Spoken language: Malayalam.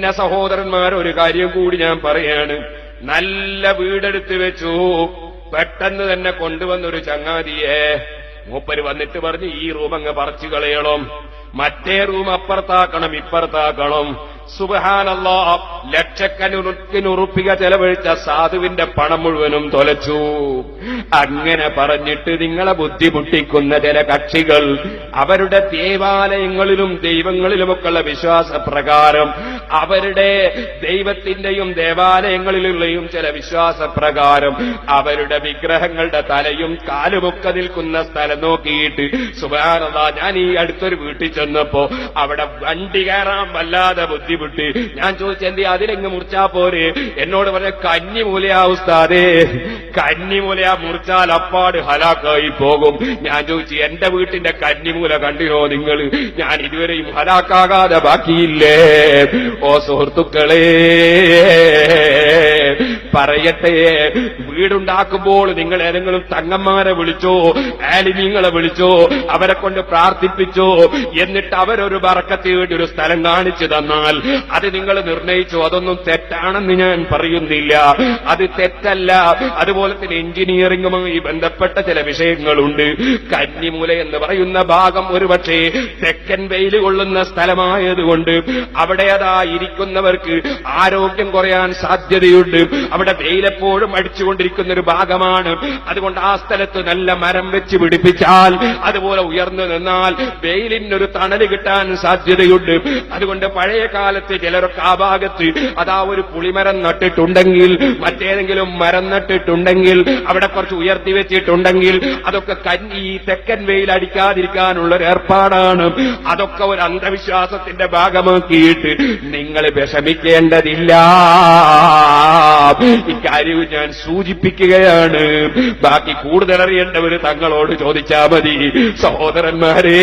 പിന്നെ സഹോദരന്മാർ ഒരു കാര്യം കൂടി ഞാൻ പറയാണ്. നല്ല വീടെടുത്ത് വെച്ചു. പെട്ടെന്ന് തന്നെ കൊണ്ടുവന്നൊരു ചങ്ങാതിയെ. മൂപ്പര് വന്നിട്ട് പറഞ്ഞു ഈ റൂം അങ്ങ് പറിച്ചു കളയണം. മറ്റേ റൂം അപ്പുറത്താക്കണം ഇപ്പുറത്താക്കണം. സുബഹാനല്ലോ ലക്ഷക്കനുറുപ്പിക ചെലവഴിച്ച സാധുവിന്റെ പണം മുഴുവനും തൊലച്ചു. അങ്ങനെ പറഞ്ഞിട്ട് നിങ്ങളെ ബുദ്ധിമുട്ടിക്കുന്ന ചില കക്ഷികൾ അവരുടെ ദേവാലയങ്ങളിലും ദൈവങ്ങളിലുമൊക്കെയുള്ള വിശ്വാസപ്രകാരം അവരുടെ ദൈവത്തിന്റെയും ദേവാലയങ്ങളിലുള്ളയും ചില വിശ്വാസപ്രകാരം അവരുടെ വിഗ്രഹങ്ങളുടെ തലയും കാലുമൊക്കെ നിൽക്കുന്ന സ്ഥലം നോക്കിയിട്ട് സുബാനത ഞാൻ ഈ അടുത്തൊരു വീട്ടിൽ ചെന്നപ്പോ അവിടെ വണ്ടി കയറാൻ വല്ലാതെ ബുദ്ധിമുട്ട്. ഞാൻ ചോദിച്ചെന്തി അതിലെങ്ങ് മുറിച്ചാ പോരെ? എന്നോട് പറഞ്ഞ കന്നിമൂലയാ ഉസ്താദേ കന്നിമൂലയാ മുറിച്ചാൽ അപ്പാട് ഹലാക്കായി പോകും. ഞാൻ ചോദിച്ചു എന്റെ വീട്ടിന്റെ കന്നിമൂല കണ്ടിനോ നിങ്ങൾ ഞാൻ ഇതുവരെയും ഹലാക്കാകാതെ ബാക്കിയില്ലേ? ഓ സുഹൃത്തുക്കളെ പറയട്ടെ. വീടുണ്ടാക്കുമ്പോൾ നിങ്ങൾ ഏതെങ്കിലും തങ്ങന്മാരെ വിളിച്ചോ ആലിമീങ്ങളെ വിളിച്ചോ അവരെ കൊണ്ട് പ്രാർത്ഥിപ്പിച്ചോ എന്നിട്ട് അവരൊരു വറക്കത്തിന് വേണ്ടി ഒരു സ്ഥലം കാണിച്ചു തന്നാൽ അത് നിങ്ങൾ നിർണയിച്ചോ? അതൊന്നും തെറ്റാണെന്ന് ഞാൻ പറയുന്നില്ല. അത് തെറ്റല്ല. അതുപോലെ തന്നെ എഞ്ചിനീയറിംഗുമായി ബന്ധപ്പെട്ട ചില വിഷയങ്ങളുണ്ട്. കന്നിമൂല എന്ന് പറയുന്ന ഭാഗം ഒരുപക്ഷെ തെക്കൻ വെയിൽ കൊള്ളുന്ന സ്ഥലമായതുകൊണ്ട് അവിടെ അതാ ഇരിക്കുന്നവർക്ക് ആരോഗ്യം കുറയാൻ സാധ്യതയുണ്ട്. അവിടെ വെയിലെപ്പോഴും അടിച്ചുകൊണ്ടിരിക്കുന്ന ഒരു ഭാഗമാണ്. അതുകൊണ്ട് ആ സ്ഥലത്ത് നല്ല മരം വെച്ച് പിടിപ്പിച്ചാൽ അതുപോലെ ഉയർന്നു നിന്നാൽ വെയിലിനൊരു തണൽ കിട്ടാൻ സാധ്യതയുണ്ട്. അതുകൊണ്ട് പഴയ കാലത്ത് ചിലരൊക്കെ ആ ഭാഗത്ത് അതാ ഒരു പുളിമരം നട്ടിട്ടുണ്ടെങ്കിൽ മറ്റേതെങ്കിലും മരം നട്ടിട്ടുണ്ടെങ്കിൽ അവിടെ കുറച്ച് ഉയർത്തി വെച്ചിട്ടുണ്ടെങ്കിൽ അതൊക്കെ കഞ്ഞി തെക്കൻ വെയിൽ അടിക്കാതിരിക്കാനുള്ള ഒരു ഏർപ്പാടാണ്. അതൊക്കെ ഒരു അന്ധവിശ്വാസത്തിന്റെ ഭാഗമാക്കിയിട്ട് നിങ്ങൾ വിഷമിക്കേണ്ടതില്ല. ഇക്കാര്യവും ഞാൻ സൂചിപ്പിക്കുകയാണ്. ബാക്കി കൂടുതൽ അറിയേണ്ടവര് തങ്ങളോട് ചോദിച്ചാൽ മതി. സഹോദരന്മാരെ